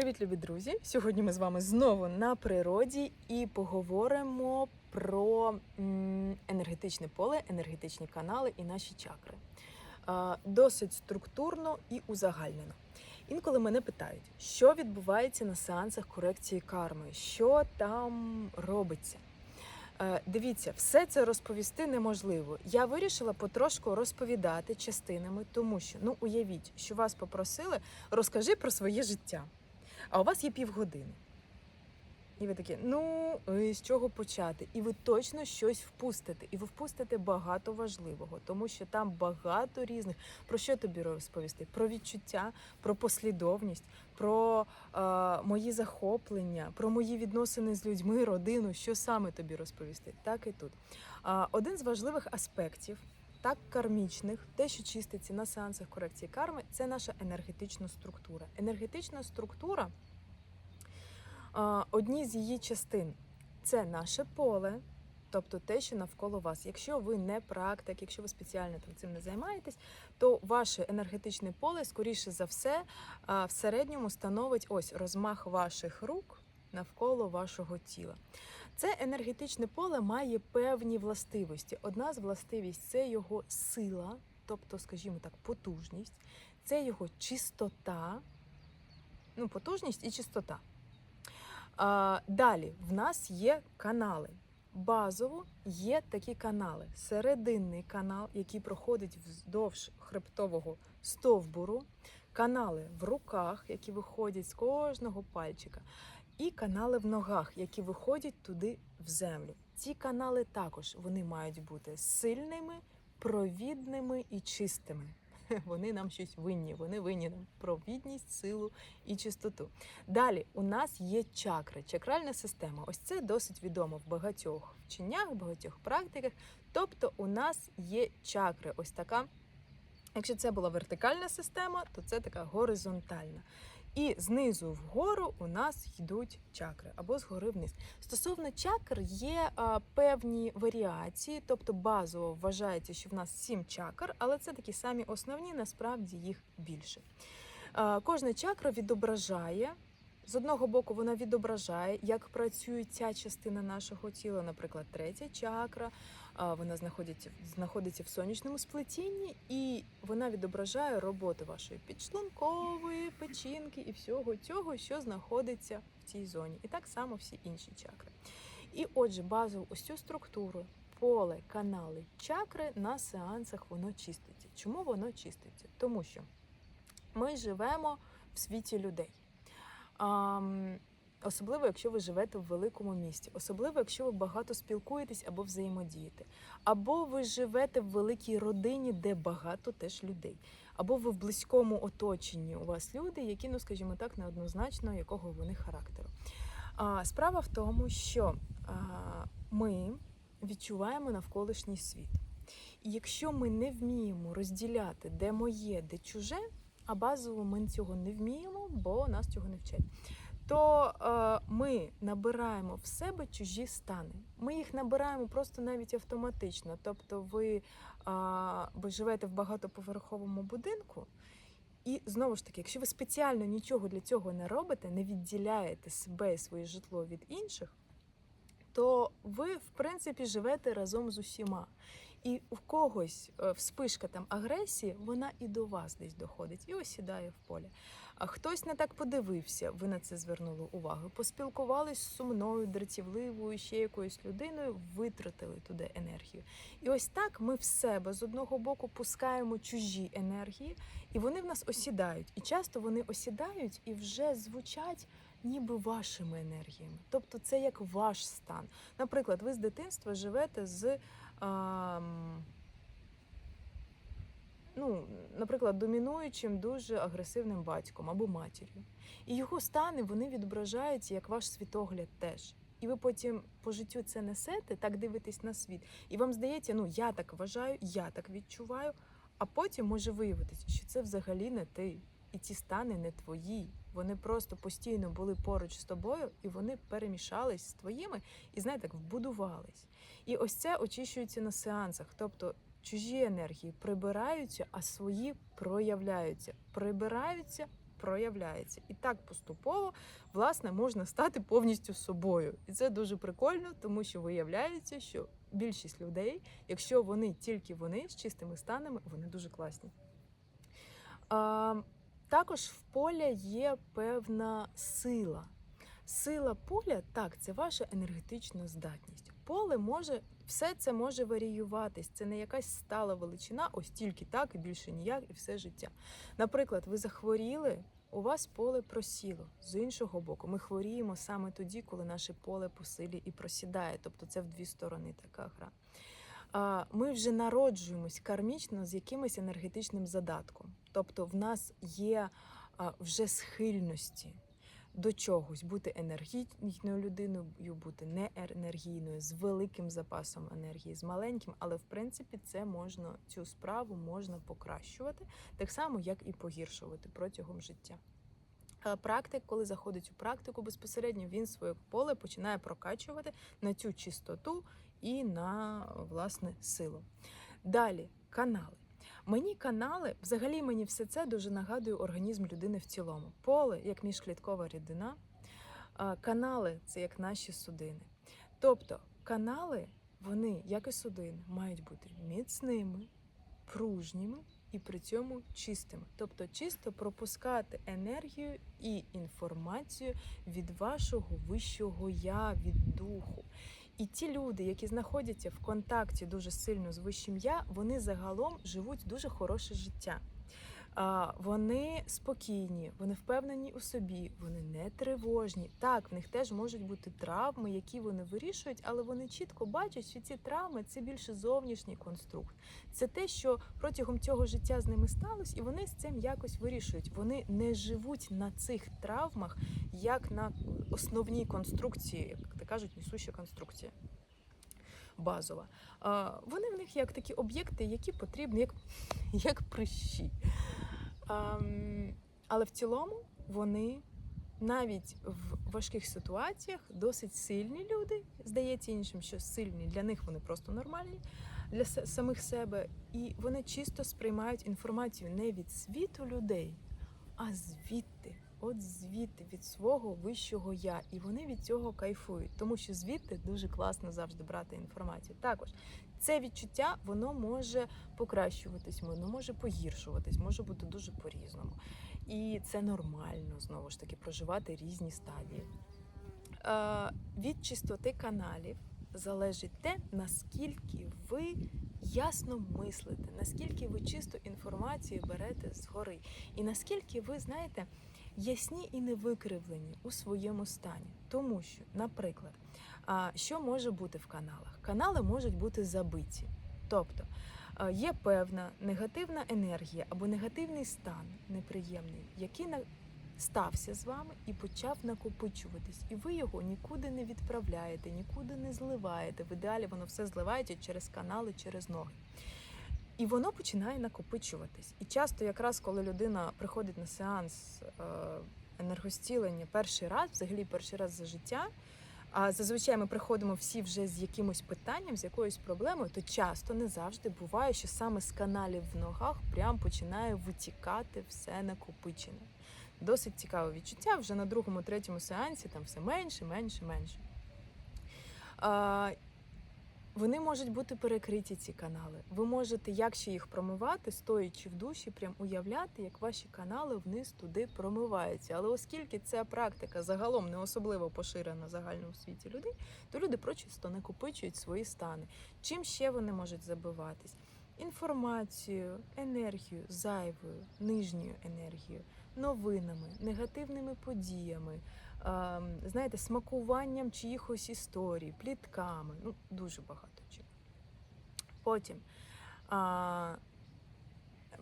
Привіт, любі друзі! Сьогодні ми з вами знову на природі і поговоримо про енергетичне поле, енергетичні канали і наші чакри. Досить структурно і узагальнено. Інколи мене питають, що відбувається на сеансах корекції карми, що там робиться. Е, Дивіться, все це розповісти неможливо. Я вирішила потрошку розповідати частинами, тому що ну уявіть, що вас попросили, розкажи про своє життя. А у вас є півгодини. І ви такі, ну е, з чого почати? І ви точно щось впустите. І ви впустите багато важливого, тому що там багато різних. Про що тобі розповісти? Про відчуття, про послідовність, про е, мої захоплення, про мої відносини з людьми, родину. Що саме тобі розповісти? Так і тут. А, один з важливих аспектів. Так, кармічних, те, що чиститься на сеансах корекції карми, це наша енергетична структура. Енергетична структура одні з її частин це наше поле, тобто те, що навколо вас. Якщо ви не практик, якщо ви спеціально там цим не займаєтесь, то ваше енергетичне поле, скоріше за все, в середньому становить ось розмах ваших рук навколо вашого тіла. Це енергетичне поле має певні властивості. Одна з властивість це його сила, тобто, скажімо так, потужність, це його чистота, ну, потужність і чистота. А, далі в нас є канали. Базово є такі канали. Серединний канал, який проходить вздовж хребтового стовбуру, канали в руках, які виходять з кожного пальчика, і канали в ногах, які виходять туди в землю. Ці канали також вони мають бути сильними, провідними і чистими. Вони нам щось винні, вони винні нам провідність, силу і чистоту. Далі у нас є чакри, чакральна система. Ось це досить відомо в багатьох вченнях, в багатьох практиках. Тобто, у нас є чакри. Ось така. Якщо це була вертикальна система, то це така горизонтальна. І знизу вгору у нас йдуть чакри або згори вниз. Стосовно чакр є а, певні варіації, тобто базово вважається, що в нас сім чакр, але це такі самі основні, насправді їх більше. А, кожна чакра відображає. З одного боку, вона відображає, як працює ця частина нашого тіла, наприклад, третя чакра. Вона знаходиться, знаходиться в сонячному сплетінні, і вона відображає роботу вашої підшлункової, печінки і всього цього, що знаходиться в цій зоні. І так само всі інші чакри. І отже, базову ось цю структуру, поле, канали, чакри на сеансах воно чиститься. Чому воно чиститься? Тому що ми живемо в світі людей. Особливо, якщо ви живете в великому місті, особливо, якщо ви багато спілкуєтесь або взаємодієте, або ви живете в великій родині, де багато теж людей, або ви в близькому оточенні у вас люди, які, ну скажімо так, неоднозначно якого вони характеру. А, Справа в тому, що а, ми відчуваємо навколишній світ. І якщо ми не вміємо розділяти, де моє, де чуже, а базово ми цього не вміємо, бо нас цього не вчать. То е, ми набираємо в себе чужі стани. Ми їх набираємо просто навіть автоматично. Тобто, ви, е, ви живете в багатоповерховому будинку, і знову ж таки, якщо ви спеціально нічого для цього не робите, не відділяєте себе і своє житло від інших, то ви, в принципі, живете разом з усіма. І у когось е, вспишка там агресії, вона і до вас десь доходить і осідає в полі. А хтось не так подивився, ви на це звернули увагу. Поспілкувались з сумною, дратівливою, ще якоюсь людиною, витратили туди енергію. І ось так ми в себе з одного боку пускаємо чужі енергії, і вони в нас осідають. І часто вони осідають і вже звучать. Ніби вашими енергіями, тобто це як ваш стан. Наприклад, ви з дитинства живете з а, ну, наприклад, домінуючим дуже агресивним батьком або матір'ю. І його стани вони відображаються як ваш світогляд теж. І ви потім по життю це несете, так дивитесь на світ. І вам здається, ну я так вважаю, я так відчуваю. А потім може виявитися, що це взагалі не ти, і ці стани не твої. Вони просто постійно були поруч з тобою, і вони перемішались з твоїми, і знаєте, так вбудувались. І ось це очищується на сеансах. Тобто чужі енергії прибираються, а свої проявляються. Прибираються, проявляється. І так поступово, власне, можна стати повністю собою. І це дуже прикольно, тому що виявляється, що більшість людей, якщо вони тільки вони з чистими станами, вони дуже класні. Також в поля є певна сила. Сила поля так, це ваша енергетична здатність. Поле може, все це може варіюватись. Це не якась стала величина, ось тільки так і більше ніяк, і все життя. Наприклад, ви захворіли, у вас поле просіло. З іншого боку, ми хворіємо саме тоді, коли наше поле по силі і просідає. Тобто це в дві сторони така гра. Ми вже народжуємось кармічно з якимось енергетичним задатком. Тобто, в нас є вже схильності до чогось, бути енергійною людиною, бути неенергійною, з великим запасом енергії, з маленьким, але в принципі це можна цю справу можна покращувати, так само як і погіршувати протягом життя. Практик, коли заходить у практику безпосередньо, він своє поле починає прокачувати на цю чистоту і на власне силу. Далі канали. Мені канали, взагалі мені все це дуже нагадує організм людини в цілому. Поле як міжкліткова рідина, канали це як наші судини. Тобто канали, вони, як і судини, мають бути міцними, пружніми і при цьому чистими. Тобто чисто пропускати енергію і інформацію від вашого вищого я, від духу. І ті люди, які знаходяться в контакті дуже сильно з вищим я, вони загалом живуть дуже хороше життя. Вони спокійні, вони впевнені у собі, вони не тривожні. Так, в них теж можуть бути травми, які вони вирішують, але вони чітко бачать, що ці травми це більше зовнішній конструкт. Це те, що протягом цього життя з ними сталося, і вони з цим якось вирішують. Вони не живуть на цих травмах, як на основній конструкції, як то кажуть, несуща конструкція. Базова. Вони в них як такі об'єкти, які потрібні, як, як прищі. Але в цілому вони навіть в важких ситуаціях досить сильні люди. Здається іншим, що сильні для них вони просто нормальні для самих себе. І вони чисто сприймають інформацію не від світу людей, а звідти. От звідти від свого вищого я, і вони від цього кайфують, тому що звідти дуже класно завжди брати інформацію. Також це відчуття воно може покращуватись, воно може погіршуватись, може бути дуже по-різному. І це нормально знову ж таки проживати різні стадії. Е, від чистоти каналів залежить те, наскільки ви ясно мислите, наскільки ви чисту інформацію берете згори, і наскільки ви знаєте ясні і невикривлені у своєму стані. Тому що, наприклад, що може бути в каналах? Канали можуть бути забиті. Тобто є певна негативна енергія або негативний стан неприємний, який стався з вами і почав накопичуватись. І ви його нікуди не відправляєте, нікуди не зливаєте. В ідеалі воно все зливається через канали, через ноги. І воно починає накопичуватись. І часто, якраз коли людина приходить на сеанс е, енергостілення перший раз, взагалі перший раз за життя. А зазвичай ми приходимо всі вже з якимось питанням, з якоюсь проблемою, то часто не завжди буває, що саме з каналів в ногах прям починає витікати все накопичене. Досить цікаве відчуття. Вже на другому, третьому сеансі там все менше, менше, менше. А, вони можуть бути перекриті, ці канали. Ви можете, якщо їх промивати, стоячи в душі, прям уявляти, як ваші канали вниз туди промиваються. Але оскільки ця практика загалом не особливо поширена загально у світі людей, то люди прочисто накопичують свої стани. Чим ще вони можуть забиватись? Інформацією, енергією, зайвою, нижньою енергією, новинами, негативними подіями, знаєте, смакуванням чиїхось історій, плітками. Ну, дуже багато чого. Потім,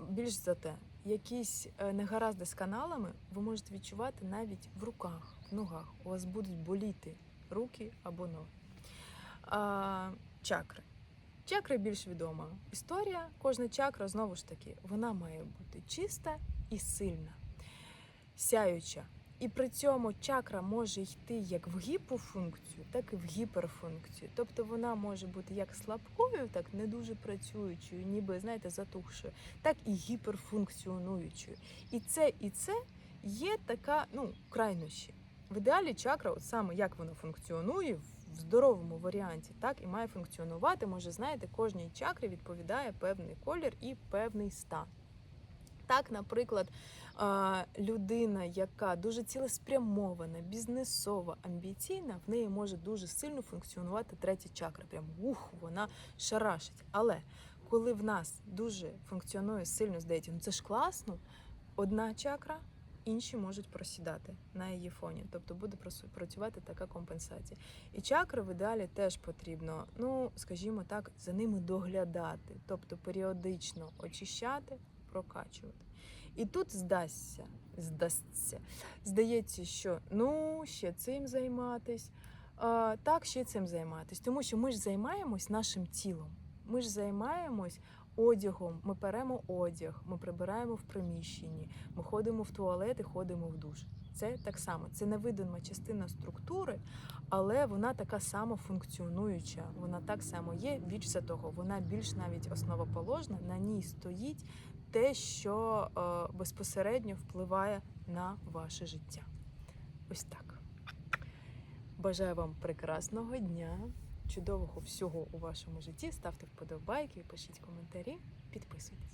більш за те, якісь е, негаразди з каналами ви можете відчувати навіть в руках, в ногах. У вас будуть боліти руки або ноги. Чакри. Чакри більш відома історія. Кожна чакра, знову ж таки, вона має бути чиста і сильна, сяюча. І при цьому чакра може йти як в гіпофункцію, так і в гіперфункцію. Тобто вона може бути як слабкою, так не дуже працюючою, ніби знаєте, затухшою, так і гіперфункціонуючою. І це, і це є така, ну, крайнощі. В ідеалі чакра, от саме як воно функціонує в здоровому варіанті, так і має функціонувати. Може, знаєте, кожній чакрі відповідає певний колір і певний стан. Так, наприклад, людина, яка дуже цілеспрямована, бізнесова, амбіційна, в неї може дуже сильно функціонувати третя чакра. Прям ух, вона шарашить. Але коли в нас дуже функціонує сильно, здається, ну це ж класно, одна чакра, інші можуть просідати на її фоні. Тобто буде працювати така компенсація. І чакри в ідеалі теж потрібно, ну скажімо так, за ними доглядати, тобто періодично очищати, прокачувати. І тут здасться, здасться. Здається, що ну ще цим займатись, а, так ще цим займатись. Тому що ми ж займаємось нашим тілом. Ми ж займаємось одягом, ми беремо одяг, ми прибираємо в приміщенні, ми ходимо в туалет і ходимо в душ. Це так само, це невидима частина структури, але вона така само функціонуюча. Вона так само є. Більш за того, вона більш навіть основоположна. На ній стоїть те, що е, безпосередньо впливає на ваше життя. Ось так. Бажаю вам прекрасного дня, чудового всього у вашому житті. Ставте вподобайки, пишіть коментарі, підписуйтесь.